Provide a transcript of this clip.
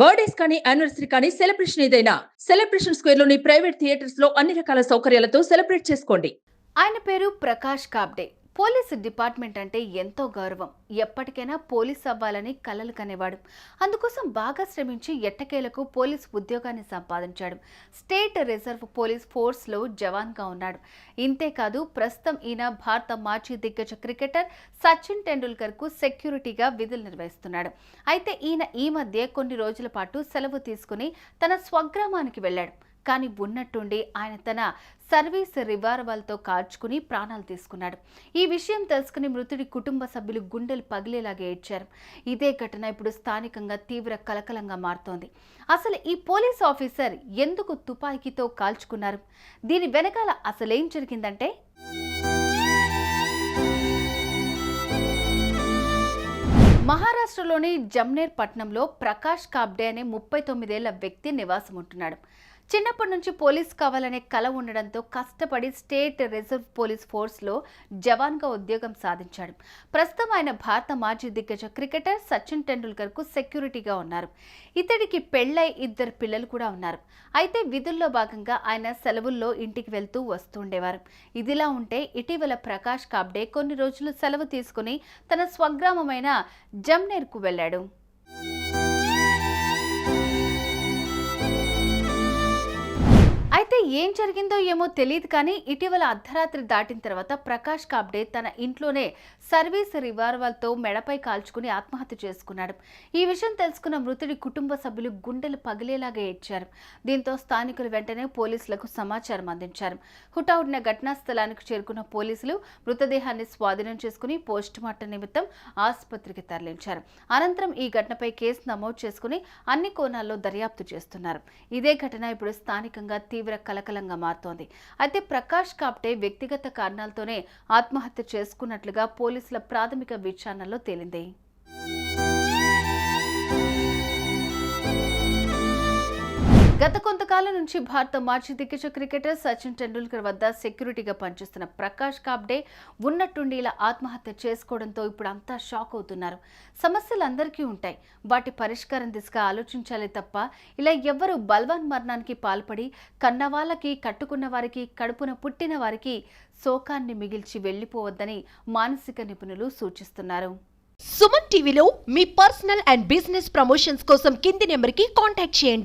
Birthdays కానీ anniversary కానీ celebration ఏదైనా సెలబ్రేషన్ స్క్వేర్లోని ప్రైవేట్ థియేటర్స్లో అన్ని రకాల సౌకర్యాలతో సెలబ్రేట్ చేసుకోండి. ఆయన పేరు ప్రకాష్ కాబ్డే. పోలీస్ డిపార్ట్మెంట్ అంటే ఎంతో గౌరవం. ఎప్పటికైనా పోలీస్ అవ్వాలని కలలు కనేవాడు. అందుకోసం బాగా శ్రమించి ఎట్టకేలకు పోలీస్ ఉద్యోగాన్ని సంపాదించాడు. స్టేట్ రిజర్వ్ పోలీస్ ఫోర్స్లో జవాన్గా ఉన్నాడు. ఇంతేకాదు ప్రస్తుతం ఈయన భారత మాజీ దిగ్గజ క్రికెటర్ సచిన్ టెండూల్కర్కు సెక్యూరిటీగా విధులు నిర్వహిస్తున్నాడు. అయితే ఈయన ఈ మధ్య కొన్ని రోజుల పాటు సెలవు తీసుకుని తన స్వగ్రామానికి వెళ్ళాడు. కానీ ఉన్నట్టుండి ఆయన తన సర్వీస్ రివాల్వర్తో కాల్చుకుని ప్రాణాలు తీసుకున్నాడు. ఈ విషయం తెలుసుకుని మృతుడి కుటుంబ సభ్యులు గుండెలు పగిలేలాగా ఏడ్చారు. ఇదే ఘటన ఇప్పుడు స్థానికంగా తీవ్ర కలకలంగా మారుతోంది. అసలు ఈ పోలీస్ ఆఫీసర్ ఎందుకు తుపాకీతో కాల్చుకున్నారు? దీని వెనకాల అసలేం జరిగిందంటే? మహారాష్ట్రలోని జమ్నేర్ పట్నంలో ప్రకాష్ కాబ్డే అనే ముప్పై తొమ్మిదేళ్ళ వ్యక్తి నివాసం ఉంటున్నాడు చిన్నప్పటి నుంచి పోలీస్ కావాలనే కల ఉండడంతో కష్టపడి స్టేట్ రిజర్వ్ పోలీస్ ఫోర్స్లో జవాన్గా ఉద్యోగం సాధించాడు. ప్రస్తుతం ఆయన భారత మాజీ దిగ్గజ క్రికెటర్ సచిన్ టెండూల్కర్కు సెక్యూరిటీగా ఉన్నారు. ఇతడికి పెళ్ళై ఇద్దరు పిల్లలు కూడా ఉన్నారు. అయితే విధుల్లో భాగంగా ఆయన సెలవుల్లో ఇంటికి వెళ్తూ వస్తుండేవారు. ఇదిలా ఉంటే ఇటీవల ప్రకాష్ కాబ్డే కొన్ని రోజులు సెలవు తీసుకుని తన స్వగ్రామమైన జమ్నేర్కు వెళ్ళాడు. ఏం జరిగిందో ఏమో తెలియదు కానీ ఇటీవల అర్ధరాత్రి దాటిన తర్వాత ప్రకాష్ కాబ్డే తన ఇంట్లోనే సర్వీస్ రివాల్వర్తో మెడపై కాల్చుకుని ఆత్మహత్య చేసుకున్నాడు. ఈ విషయం తెలుసుకున్న మృతుడి కుటుంబ సభ్యులు గుండెలు పగిలేలాగా ఏడ్చారు. దీంతో స్థానికులు వెంటనే పోలీసులకు సమాచారం అందించారు. హుటాహుడిన ఘటనా స్థలానికి చేరుకున్న పోలీసులు మృతదేహాన్ని స్వాధీనం చేసుకుని పోస్టుమార్టం నిమిత్తం ఆసుపత్రికి తరలించారు. అనంతరం ఈ ఘటనపై కేసు నమోదు చేసుకుని అన్ని కోణాల్లో దర్యాప్తు చేస్తున్నారు. ఇదే ఘటన ఇప్పుడు స్థానికంగా తీవ్ర కలకలంగా మారుతోంది. అయితే ప్రకాష్ కాప్టే వ్యక్తిగత కారణాలతోనే ఆత్మహత్య చేసుకున్నట్లుగా పోలీసుల ప్రాథమిక విచారణలో తేలింది. గత కొంతకాలం నుంచి భారత మాజీ దిగ్గజ క్రికెటర్ సచిన్ టెండూల్కర్ వద్ద సెక్యూరిటీగా పనిచేస్తున్న ప్రకాష్ కాబ్డే ఉన్నట్టుండి ఇలా ఆత్మహత్య చేసుకోవడంతో ఇప్పుడు అంతా షాక్ అవుతున్నారు. సమస్యలు అందరికీ ఉంటాయి. వాటి పరిష్కారం దిశగా ఆలోచించాలి తప్ప ఇలా ఎవ్వరూ బల్వాన్ మరణానికి పాల్పడి కన్న వాళ్ళకి కట్టుకున్న వారికి కడుపున పుట్టిన వారికి శోకాన్ని మిగిల్చి వెళ్ళిపోవద్దని మానసిక నిపుణులు సూచిస్తున్నారు. సుమన్ టీవీలో మీ పర్సనల్ అండ్ బిజినెస్ ప్రమోషన్స్ కోసం కింది నెంబర్కి కాంటాక్ట్ చేయండి.